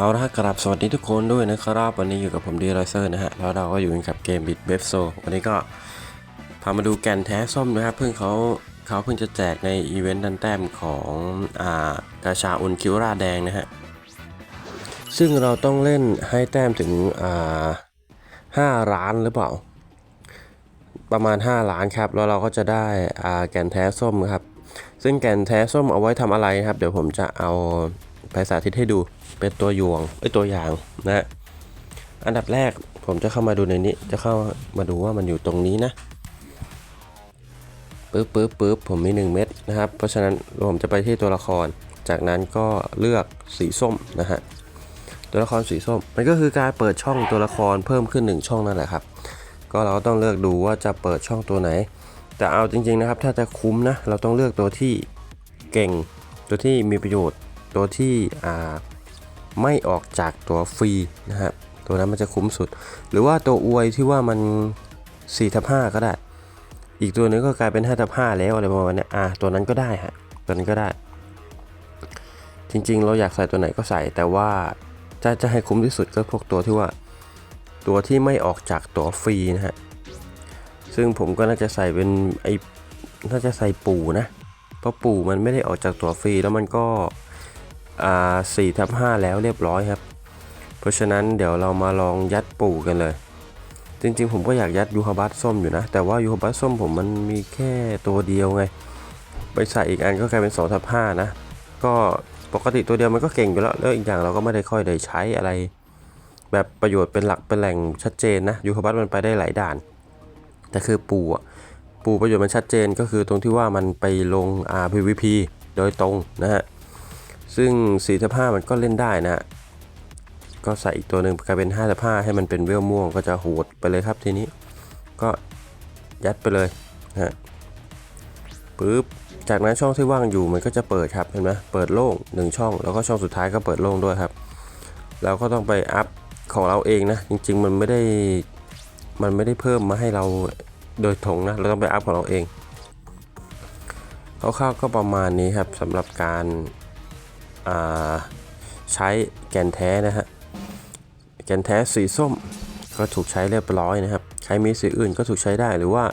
เอาละครับกราบสวัสดีทุกคนด้วยนะครับวันนี้อยู่กับผมดีไรเซอร์นะฮะแล้วเราก็อยู่กันกับเกมบิดเบฟโซวันนี้ก็พามาดูแกนแท้ส้มนะครับเพิ่งเขาเขาเพิ่งจะแจกในอีเวนต์ดันแต้มของอ่ากาชาอุนคิวราแดงนะฮะซึ่งเราต้องเล่นให้แต้มถึงอ่าห้าล้านหรือเปล่า ประมาณ 5 ล้านครับแล้วเราก็จะได้อ่าแกนแท้ส้มครับซึ่งแกนแท้ส้มเอาไว้ทำอะไรครับ เดี๋ยวผมจะเอา ไปสาธิตให้ดูเป็นตัวยวงเอ้ยตัวอย่างนะอันดับแรกผมจะเข้ามาดูในนี้จะเข้ามาดูว่ามันอยู่ตรงนี้นะปึ๊บปึ๊บปึ๊บผมมี 1 เม็ดนะครับ เพราะฉะนั้นผมจะไปที่ตัวละคร จากนั้นก็เลือกสีส้มนะฮะตัวละครสีส้ม มันก็คือการเปิดช่องตัวละครเพิ่มขึ้น 1 ช่องนั่นแหละครับ ก็เราก็ต้องเลือกดูว่าจะเปิดช่องตัวไหน แต่เอาจริง ๆนะครับ ถ้าจะคุ้มนะเราต้องเลือกตัวที่เก่งตัวที่มีประโยชน์ ตัวที่ไม่ออกจากตัวฟรีนะฮะตัวนั้นมันจะคุ้มสุด หรือว่าตัวอวยที่ว่ามัน4ทับ5ก็ได้ อีกตัวนึงก็กลายเป็น5ทับ5แล้วอะไรประมาณนี้อ่าตัวนั้นก็ได้ฮะตัวนั้นก็ได้ จริงๆ เราอยากใส่ตัวไหนก็ใส่แต่ว่าจะจะให้คุ้มที่สุดก็พวกตัวที่ว่า ตัวที่ไม่ออกจากตัวฟรีนะฮะซึ่งผมก็น่าจะใส่เป็นไอ้น่าจะใส่ปู่นะเพราะปู่มันไม่ได้ออกจากตัวฟรีแล้วมันก็ สี่ทับห้าแล้วเรียบร้อยครับ เพราะฉะนั้นเดี๋ยวเรามาลองยัดปู่กันเลย จริงๆ ผมก็อยากยัดยูฮาบัสส้มอยู่นะ แต่ว่ายูฮาบัสส้มผมมันมีแค่ตัวเดียวไง ไปใส่อีกอันก็กลายเป็น2ทับห้านะ ก็ปกติตัวเดียวมันก็เก่งอยู่แล้ว แล้วอีกอย่างเราก็ไม่ได้ค่อยได้ใช้อะไร แบบประโยชน์เป็นหลักเป็นแหล่งชัดเจนนะยูฮาบัสมันไปได้หลายด่าน แต่คือปูอะปูประโยชน์มันชัดเจนก็คือตรงที่ว่ามันไปลง RPVP โดยตรงนะฮะ ซึ่ง4ทับ5มันก็เล่นได้นะ ก็ใส่อีกตัวหนึ่งกลายเป็น5ทับ5ให้มันเป็นเวลม่วงก็จะโหดไปเลยครับทีนี้ ก็ยัดไปเลยนะฮะปึ๊บจากนั้นช่องที่ว่างอยู่มันก็จะเปิดครับเห็นไหมเปิดโล่งหนึ่งช่อง แล้วก็ช่องสุดท้ายก็เปิดโล่งด้วยครับ เราก็ต้องไปอัพของเราเองนะ จริง ๆ มันไม่ได้มันไม่ได้เพิ่มมาให้เราโดยตรงนะ เราต้องไปอัพของเราเองคร่าวๆก็ประมาณนี้ครับสำหรับการ ใช้แกนแท้นะฮะแกนแท้สีส้มก็ถูกใช้เรียบร้อยนะครับใครมีสีอื่นก็ถูกใช้ได้หรือว่า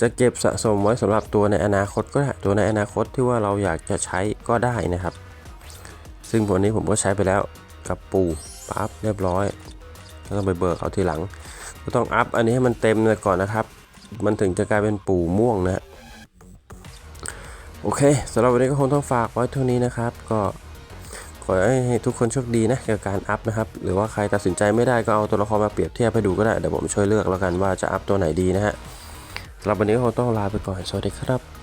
จะเก็บสะสมไว้สำหรับตัวในอนาคตก็ได้ตัวในอนาคตที่ว่าเราอยากจะใช้ก็ได้นะครับ ซึ่งวันนี้ผมก็ใช้ไปแล้วกับปูปั๊บเรียบร้อยก็ต้องไปเบิกเอาทีหลัง ก็ต้องอัพอันนี้ให้มันเต็มเลยก่อนนะครับ มันถึงจะกลายเป็นปู่ม่วงนะโอเคสำหรับวันนี้ก็คงต้องฝากไว้เท่านี้นะครับ ก็ ขอให้ทุกคนโชคดีนะเกี่ยวกับการอัพนะครับ หรือว่าใครตัดสินใจไม่ได้ก็เอาตัวละครมาเปรียบเทียบให้ดูก็ได้เดี๋ยวผมช่วยเลือกแล้วกันว่าจะอัพตัวไหนดีนะฮะสำหรับวันนี้ก็คงต้องลาไปก่อนสวัสดีครับ